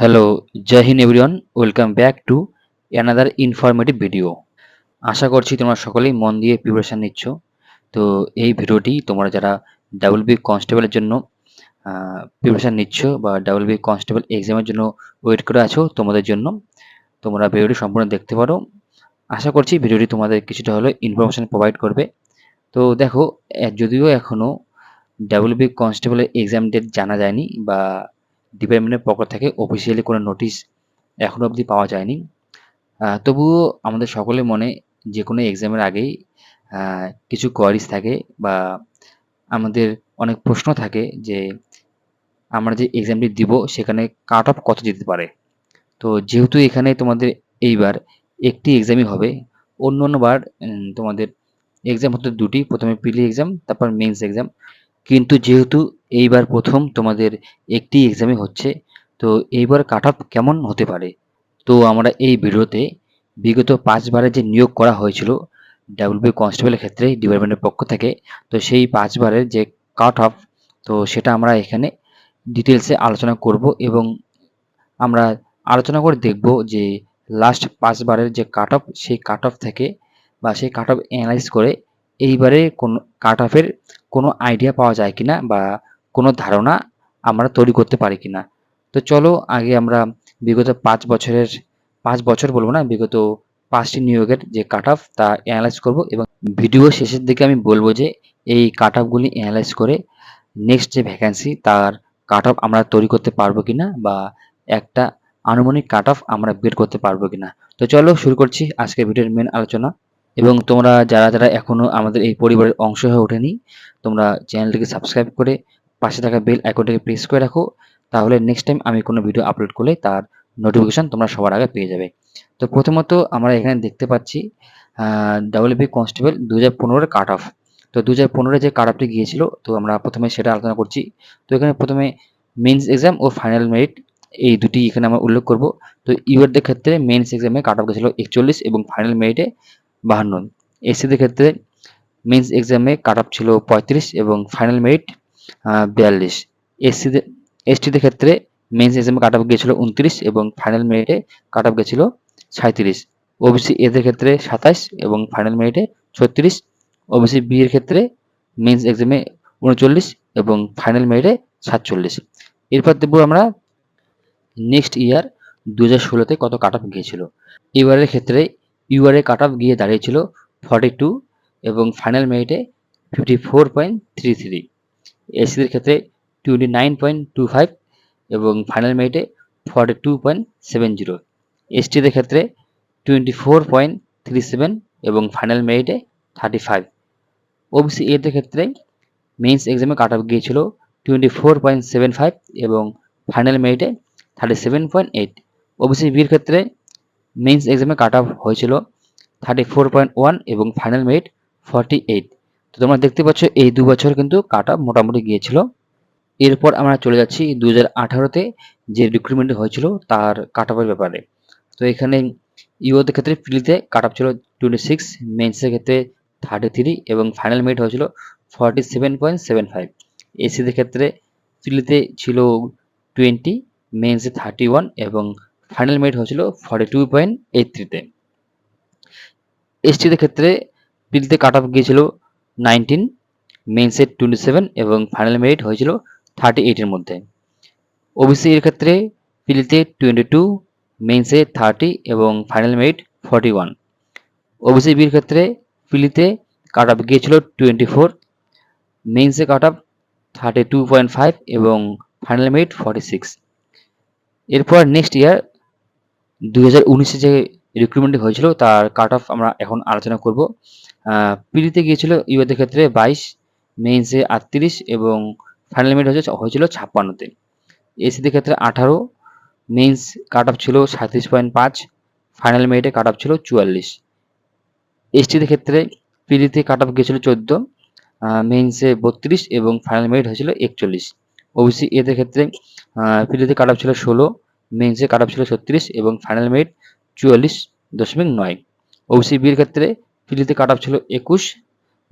Hello Jai Hind everyone welcome back to another informative video আশা করছি তোমরা সকলেই মন দিয়ে প্রিপারেশান নিচ্ছ। তো এই ভিডিওটি তোমরা যারা ডাবল বি কনস্টেবলের জন্য প্রিপারেশান নিচ্ছ বা ডাবল বি কনস্টেবল এক্সামের জন্য ওয়েট করে আছো তোমাদের জন্য, তোমরা ভিডিওটি সম্পূর্ণ দেখতে পারো। আশা করছি ভিডিওটি তোমাদের কিছুটা হলেও ইনফরমেশান প্রোভাইড করবে। তো দেখো যদিও এখনও ডাবল বি কনস্টেবলের এক্সাম ডেট জানা যায়নি বা ডিপার্টমেন্টের পক্ষ থেকে অফিসিয়ালি কোনো নোটিশ এখনও অবধি পাওয়া যায়নি। তবুও আমাদের সকলের মনে যে কোনো এক্সামের আগেই কিছু কোয়ারিজ থাকে বা আমাদের অনেক প্রশ্ন থাকে যে আমরা যে এক্সামটি দিব সেখানে কাট অফ কত যেতে পারে। তো যেহেতু এখানে তোমাদের এইবার একটি এক্সামই হবে অন্য অন্যবার তোমাদের এক্সাম হতো দুটি, প্রথমে প্রিলি এক্সাম তারপর মেন্স এক্সাম কিন্তু যেহেতু এইবার প্রথম তোমাদের একটি এক্সামই হচ্ছে। তো এইবার কাট অফ কেমন হতে পারে? তো আমরা এই ভিডিওতে বিগত পাঁচবারের যে নিয়োগ করা হয়েছিল ডাব্লিউবি কনস্টেবলের ক্ষেত্রে ডিপার্টমেন্টের পক্ষ থেকে, তো সেই পাঁচবারের যে কাট অফ তো সেটা আমরা এখানে ডিটেলসে আলোচনা করব এবং আমরা আলোচনা করে দেখব যে লাস্ট পাঁচবারের যে কাট অফ সেই কাট অফ থেকে বা সেই কাট অফ অ্যানালাইজ করে এইবারে কোন কাট অফের কোনো আইডিয়া পাওয়া যায় কিনা বা কোনো ধারণা আমরা তৈরি করতে পারি কিনা। তো চলো আগে আমরা বিগত পাঁচ বছরের, পাঁচ বছর বলব না, বিগত পাঁচটি নিয়োগের যে কাট অফ তা অ্যানালাইজ করব এবং ভিডিও শেষের দিকে আমি বলব যে এই কাট অফগুলি অ্যানালাইজ করে নেক্সট যে ভ্যাকান্সি তার কাট অফ আমরা তৈরি করতে পারব কিনা বা একটা আনুমানিক কাট অফ আমরা বের করতে পারব কিনা। তো চলো শুরু করছি আজকের ভিডিওর মেন আলোচনা এবং তোমরা যারা যারা এখনও আমাদের এই পরিবারের অংশ হয়ে ওঠেনি তোমরা চ্যানেলটিকে সাবস্ক্রাইব করে পাশে থাকা বেল আইকনটিকে প্রেস করে রাখো। তাহলে নেক্সট টাইম আমি কোনো ভিডিও আপলোড করলে তার নোটিফিকেশন তোমরা সবার আগে পেয়ে যাবে। তো প্রথমত আমরা এখানে দেখতে পাচ্ছি ডাব্লিউ বি কনস্টেবল দু হাজার পনেরোর কাট অফ তো দু হাজার পনেরো যে কাট অফটি গিয়েছিল, তো আমরা প্রথমে সেটা আলোচনা করছি। তো এখানে প্রথমে মেন্স এক্সাম ও ফাইনাল মেরিট এই দুটি এখানে আমরা উল্লেখ করব। তো ইউএরদের ক্ষেত্রে মেন্স এক্সামে কাট অফ গেছিল একচল্লিশ এবং ফাইনাল মেরিটে বাহান্ন। এসসিদের ক্ষেত্রে মেন্স এক্সামে কাট অফ ছিল পঁয়ত্রিশ এবং ফাইনাল মেরিট বিয়াল্লিশ। এসসিদের এসটিদের ক্ষেত্রে মেন্স এক্সামে কাট অফ গিয়েছিল উনত্রিশ এবং ফাইনাল মেরিটে কাট অফ গেছিল সাঁত্রিশ ওবিসি এদের ক্ষেত্রে সাতাশ এবং ফাইনাল মেরিটে ছত্রিশ। ওবিসি বি এর ক্ষেত্রে মেন্স এক্সামে উনচল্লিশ এবং ফাইনাল মেরিটে সাতচল্লিশ। এরপর দেখব আমরা নেক্সট ইয়ার দু হাজার ষোলোতে কত কাট অফ গিয়েছিল এবারের ক্ষেত্রে ইউআরএ কাট অফ গিয়ে দাঁড়িয়েছিল ফর্টি টু এবং final মেরিটে fifty four point three three এসিদের ক্ষেত্রে twenty nine point two five এবং final মেরিটে forty two point seven zero এসটিদের ক্ষেত্রে twenty four point three seven এবং ফাইনাল মেরিটে থার্টি ফাইভ ওবিসি এদের ক্ষেত্রে মেন্স এক্সামে কাট অফ গিয়েছিল twenty four point seven five এবং final মেরিটে thirty seven point eight OBC বির ক্ষেত্রে মেন্স এক্সামে কাট অফ হয়েছিল থার্টি ফোর পয়েন্ট ওয়ান এবং ফাইনাল মেরিট ফর্টি এইট তো তোমরা দেখতে পাচ্ছ এই দু বছর কিন্তু কাট মোটামুটি গিয়েছিল। এরপর আমরা চলে যাচ্ছি দু হাজার আঠারোতে যে রিক্রুটমেন্ট হয়েছিল তার কাট ব্যাপারে। তো এখানে ইউওদের ক্ষেত্রে প্রিলিতে কাট ছিল টোয়েন্টি সিক্স মেন্সের ক্ষেত্রে থার্টি থ্রি এবং ফাইনাল মেরিট হয়েছিল forty seven point seven five এসিদের ক্ষেত্রে প্রিলিতে ছিল টোয়েন্টি মেন্সে থার্টি ওয়ান এবং ফাইনাল মেরিট হয়েছিল ফর্টি টু পয়েন্ট এইট থ্রিতে এসটিদের ক্ষেত্রে প্রিলিতে কাট অফ গিয়েছিল নাইনটিন মেন্সে টোয়েন্টি সেভেন এবং ফাইনাল মেরিট হয়েছিল থার্টি এইটের মধ্যে। ওবিসি এর ক্ষেত্রে প্রিলিতে টোয়েন্টি টু মেন্সে থার্টি এবং final merit forty one OBC বির ক্ষেত্রে প্রিলিতে কাট অফ গিয়েছিল twenty four মেন্সে cut off thirty two point five এবং ফাইনাল মেরিট ফর্টি সিক্স এরপর নেক্সট ইয়ার দুই হাজার উনিশে যে রিক্রুটমেন্ট হয়েছিল, তার কাট অফ আমরা এখন আলোচনা করব। পিডিতে গিয়েছিল ইউএদের ক্ষেত্রে বাইশ মেইনসে আটত্রিশ এবং ফাইনাল মেরিট হয়েছে, হয়েছিল ছাপ্পান্নতে। এসিদের ক্ষেত্রে আঠারো মেইনস কাট অফ ছিল সাঁত্রিশ পয়েন্ট পাঁচ ফাইনাল মেরিটে কাট অফ ছিল চুয়াল্লিশ। এসটিদের ক্ষেত্রে পিডিতে কাট অফ গিয়েছিল চোদ্দ মেইনসে বত্রিশ এবং ফাইনাল মেরিট হয়েছিল একচল্লিশ। ওবিসি এদের ক্ষেত্রে পিডিতে কাট অফ ছিল ষোলো মেইনসে কাট অফ ছিল ছত্রিশ এবং ফাইনাল মেরিট চুয়াল্লিশ দশমিক নয়। ওবিসি বির ক্ষেত্রে পিডিতে কাট অফ ছিল একুশ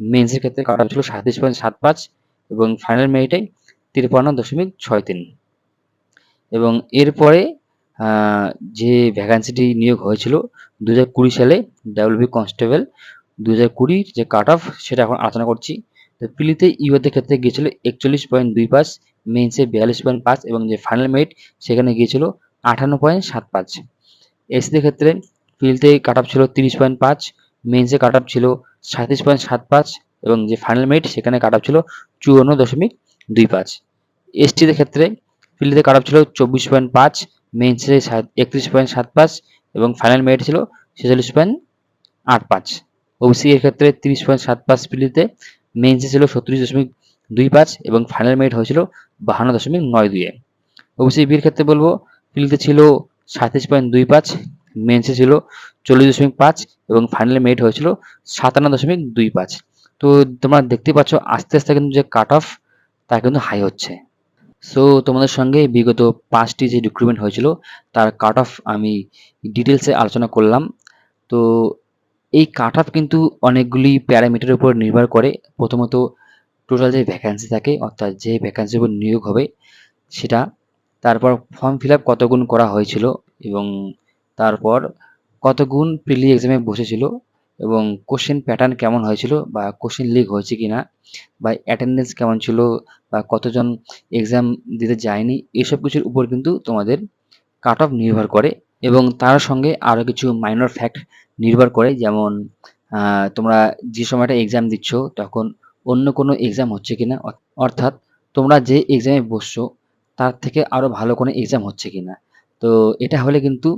মেন্সের ক্ষেত্রে কাট অফ ছিল সাঁত্রিশ পয়েন্ট সাত পাঁচ এবং ফাইনাল মেরিটে তিরপান্ন দশমিক ছয় তিন। এবং এরপরে যে ভ্যাকান্সিটি নিয়োগ হয়েছিল দু হাজার কুড়ি সালে ডাব্লিউবি কনস্টেবল দু হাজার কুড়ির যে কাট অফ সেটা এখন আলোচনা করছি। তো পিলিতে ইউএদের ক্ষেত্রে গিয়েছিল একচল্লিশ পয়েন্ট দুই পাঁচ মেন্সে বিয়াল্লিশ পয়েন্ট পাঁচ এবং যে ফাইনাল মেরিট সেখানে গিয়েছিল আটান্ন পয়েন্ট সাত পাঁচ। এসিদের ক্ষেত্রে পিলিতে কাট অফ ছিল তিরিশ পয়েন্ট পাঁচ মেন্সে কাট অফ ছিল সাঁত্রিশ পয়েন্ট সাত পাঁচ এবং যে ফাইনাল মেরিট সেখানে কাট অফ ছিল চুয়ান্ন দশমিক দুই পাঁচ। এসটিদের ক্ষেত্রে পিলিতে কাট অফ ছিল চব্বিশ পয়েন্ট পাঁচ মেন্সে একত্রিশ পয়েন্ট সাত পাঁচ এবং ফাইনাল মেরিট ছিল ছেচল্লিশ পয়েন্ট আট পাঁচ। ওবিসি এর ক্ষেত্রে তিরিশ পয়েন্ট সাত পাঁচ পিলিতে মেন্সে ছিল সত্তরিশ দশমিক দুই পাঁচ এবং ফাইনাল মেরিট হয়েছিল বাহান্ন দশমিক নয় দুইয়ে ওবিসি বির ক্ষেত্রে বলব পিলিতে ছিল সাঁত্রিশ পয়েন্ট দুই পাঁচ, মেন্সে ছিল চল্লিশ দশমিক পাঁচ এবং ফাইনাল মেরিট হয়েছিল সাতান্ন দশমিক দুই পাঁচ। তো তোমরা দেখতে পাচ্ছ, আস্তে আস্তে কিন্তু যে কাট অফ তা কিন্তু হাই হচ্ছে। সো তোমাদের সঙ্গে বিগত পাঁচটি যে রিক্রুটমেন্ট হয়েছিল, তার কাট অফ আমি ডিটেলসে আলোচনা করলাম। তো এই কাট অফ কিন্তু অনেকগুলি প্যারামিটারের উপর নির্ভর করে। প্রথমত টোটাল যে ভ্যাকান্সি থাকে, অর্থাৎ যে ভ্যাকান্সির উপর নিয়োগ হবে, সেটা তারপর ফর্ম ফিল আপ কত গুণ করা হয়েছিল এবং তারপর কত গুণ প্রিলি এক্সামে বসেছিল এবং কোশ্চেন প্যাটার্ন কেমন হয়েছিল বা কোশ্চেন লিক হয়েছে কি না বা অ্যাটেন্ডেন্স কেমন ছিল বা কতজন এক্সাম দিতে যায়নি এসব কিছুর উপর কিন্তু তোমাদের কাট অফ নির্ভর করে এবং তার সঙ্গে আরও কিছু মাইনর ফ্যাক্ট নির্ভর করে। যেমন তোমরা যে সময়টা এক্সাম দিচ্ছ তখন অন্য কোনো এক্সাম হচ্ছে কি না? অর্থাৎ তোমরা যে এক্সামে বসছো তার থেকে আরও ভালো কোনো এক্সাম হচ্ছে কিনা। তো এটা হলে কিন্তু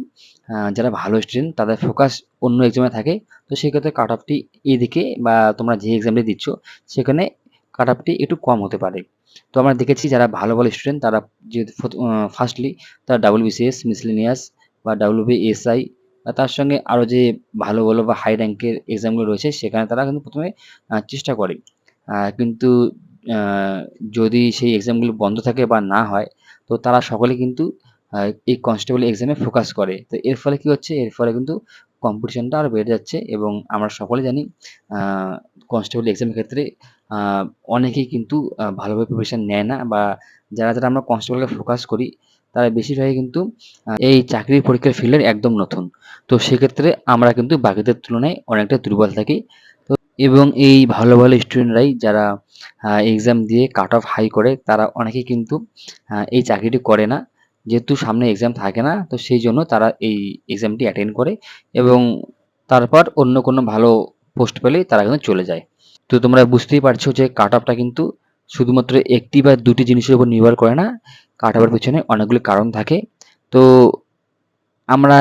যারা ভালো স্টুডেন্ট তাদের ফোকাস অন্য এক্সামে থাকে। তো সেক্ষেত্রে কাট অফটি এদিকে বা তোমরা যে এক্সামটি দিচ্ছ, সেখানে কাট অফটি একটু কম হতে পারে। তো আমরা দেখেছি যারা ভালো ভালো স্টুডেন্ট তারা যে ফার্স্টলি তারা ডাবল বিসিএস মিসলিনিয়াস বা ডাব্লিউবি এসআই বা তার সঙ্গে আরও যে ভালো ভালো বা হাই র্যাঙ্কের এক্সামগুলো রয়েছে, সেখানে তারা কিন্তু প্রথমে চেষ্টা করে। কিন্তু যদি সেই এক্সামগুলো বন্ধ থাকে বা না হয়, তো তারা সকলে কিন্তু এই কনস্টেবল এক্সামে ফোকাস করে। তো এর ফলে কি হচ্ছে? এর ফলে কিন্তু কম্পিটিশনটা আরও বেড়ে যাচ্ছে এবং আমরা সকলে জানি কনস্টেবল এক্সামের ক্ষেত্রে অনেকেই কিন্তু ভালোভাবে প্রিপারেশন নেয় না বা যারা যারা আমরা কনস্টেবলকে ফোকাস করি, তারা বেশিরভাগই কিন্তু এই চাকরির পরীক্ষার ফিল্ডের একদম নতুন। তো সেক্ষেত্রে আমরা কিন্তু বাকিদের তুলনায় অনেকটা দুর্বল থাকি। এবং এই ভালো ভালো স্টুডেন্টরাই যারা এক্সাম দিয়ে কাট অফ হাই করে, তারা অনেকেই কিন্তু এই চাকরিটি করে না। যেহেতু সামনে এক্সাম থাকে না, তো সেই জন্য তারা এই এক্সামটি অ্যাটেন্ড করে এবং তারপর অন্য কোনো ভালো পোস্ট পেলেই তারা কিন্তু চলে যায়। তো তোমরা বুঝতেই পারছ যে কাট অফটা কিন্তু শুধুমাত্র একটি বা দুটি জিনিসের উপর নির্ভর করে না কাট অফের পেছনে অনেকগুলি কারণ থাকে। তো আমরা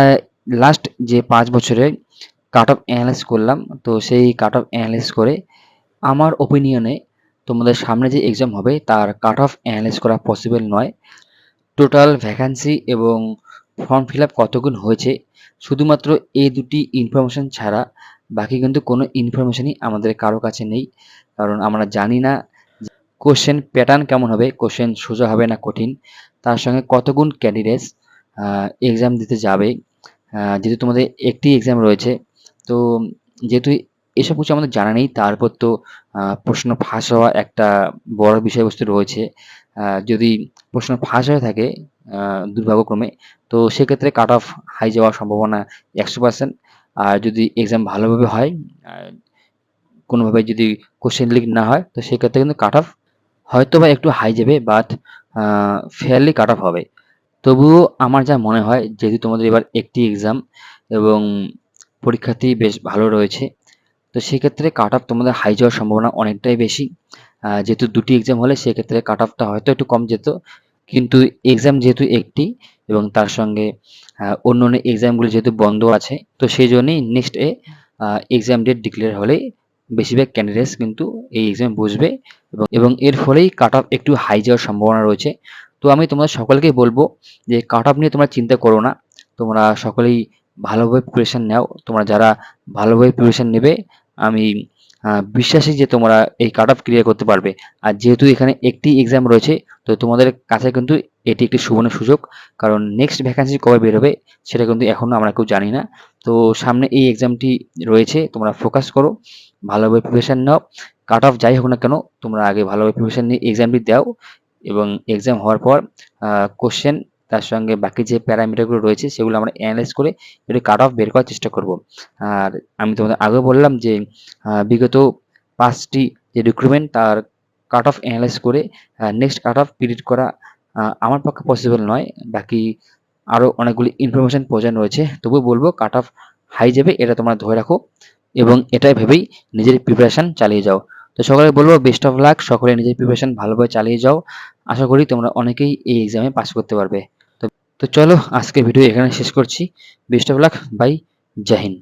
লাস্ট যে পাঁচ বছরে কাট অফ অ্যানালাইস করলাম। তো সেই কাট অফ অ্যানালাইস করে আমার ওপিনিয়নে তোমাদের সামনে যে এক্সাম হবে, তার কাট অফ অ্যানালাইস করা পসিবল নয়। টোটাল ভ্যাকান্সি এবং ফর্ম ফিল আপ কতগুণ হয়েছে, শুধুমাত্র এই দুটি ইনফরমেশন ছাড়া বাকি কিন্তু কোনো ইনফরমেশনই আমাদের কারও কাছে নেই। কারণ আমরা জানি না কোশ্চেন প্যাটার্ন কেমন হবে কোশ্চেন সোজা হবে না কঠিন। তার সঙ্গে কতগুণ ক্যান্ডিডেটস এক্সাম দিতে যাবে। যেহেতু তোমাদের একটি এক্সাম রয়েছে তো যেহেতু এসব কিছু আমাদের জানা নেই, তারপর তো প্রশ্ন ফাঁস হওয়া একটা বড় বিষয়বস্তু রয়েছে। যদি প্রশ্ন ফাঁস হয়ে থাকে দুর্ভাগ্যক্রমে, তো সেক্ষেত্রে কাট অফ হাই যাওয়ার সম্ভাবনা একশো পার্সেন্ট আর যদি এক্সাম ভালোভাবে হয় কোনোভাবে যদি কোশ্চেন লিক না হয়, তো সেক্ষেত্রে কিন্তু কাট অফ হয়তো বা একটু হাই যাবে বাট ফেয়ারলি কাট অফ হবে। তবুও আমার যা মনে হয়, যেহেতু তোমাদের এবার একটি এক্সাম এবং পরীক্ষার্থী বেশ ভালো রয়েছে। তো সেক্ষেত্রে কাট অফ তোমাদের হাই যাওয়ার সম্ভাবনা অনেকটাই বেশি। যেহেতু দুটি এক্সাম হলে সেক্ষেত্রে কাট অফটা হয়তো একটু কম যেত। কিন্তু এক্সাম যেহেতু একটি এবং তার সঙ্গে অন্য অন্য এক্সামগুলো যেহেতু বন্ধ আছে, তো সেই জন্যই next a exam date declare হলে বেশিরভাগ ক্যান্ডিডেটস কিন্তু এই এক্সামে বসবে এবং এবং এর ফলেই কাট অফ একটু হাই যাওয়ার সম্ভাবনা রয়েছে। তো আমি তোমাদের সকলকেই বলব যে কাট অফ নিয়ে তোমরা চিন্তা করো না। তোমরা সকলেই ভালোভাবে প্রিপারেশন নাও। তোমরা যারা ভালোভাবে প্রিপারেশন নেবে, আমি বিশ্বাসী যে তোমরা এই কাট অফ ক্লিয়ার করতে পারবে। আর যেহেতু এখানে একটি এক্সাম রয়েছে, তো তোমাদের কাছে কিন্তু এটি একটি সুবর্ণ সুযোগ। কারণ নেক্সট ভ্যাকান্সি কবে বেরোবে সেটা কিন্তু এখনও আমরা কেউ জানি না। তো সামনে এই এক্সামটি রয়েছে, তোমরা ফোকাস করো, ভালোভাবে প্রিপারেশন নাও। কাট অফ যাই হোক না কেন, তোমরা আগে ভালোভাবে প্রিপারেশন নিয়ে এক্সামটি দাও। এবং এক্সাম হওয়ার পর কোশ্চেন তার সঙ্গে বাকি যে প্যারামিটারগুলো রয়েছে সেগুলো আমরা অ্যানালাইজ করে একটু কাট অফ বের করার চেষ্টা করব। আর আমি তোমাদের আগেও বললাম যে বিগত পাঁচটি যে রিক্রুটমেন্ট তার কাট অফ অ্যানালাইজ করে নেক্সট কাট অফ প্রিডিক্ট করা আমার পক্ষে পসিবল নয়। বাকি আরও অনেকগুলি ইনফরমেশন প্রয়োজন রয়েছে। তবুও বলব কাট অফ হাই যাবে, এটা তোমরা ধরে রাখো এবং এটাই ভেবেই নিজের প্রিপারেশন চালিয়ে যাও। তো সকলে বলব বেস্ট অফ লাক সকলে নিজের প্রিপারেশান ভালোভাবে চালিয়ে যাও। আশা করি তোমরা অনেকেই এই এক্সামে পাস করতে পারবে। তো চলো আজকে ভিডিও এখানে শেষ করছি। Best of luck by Jahin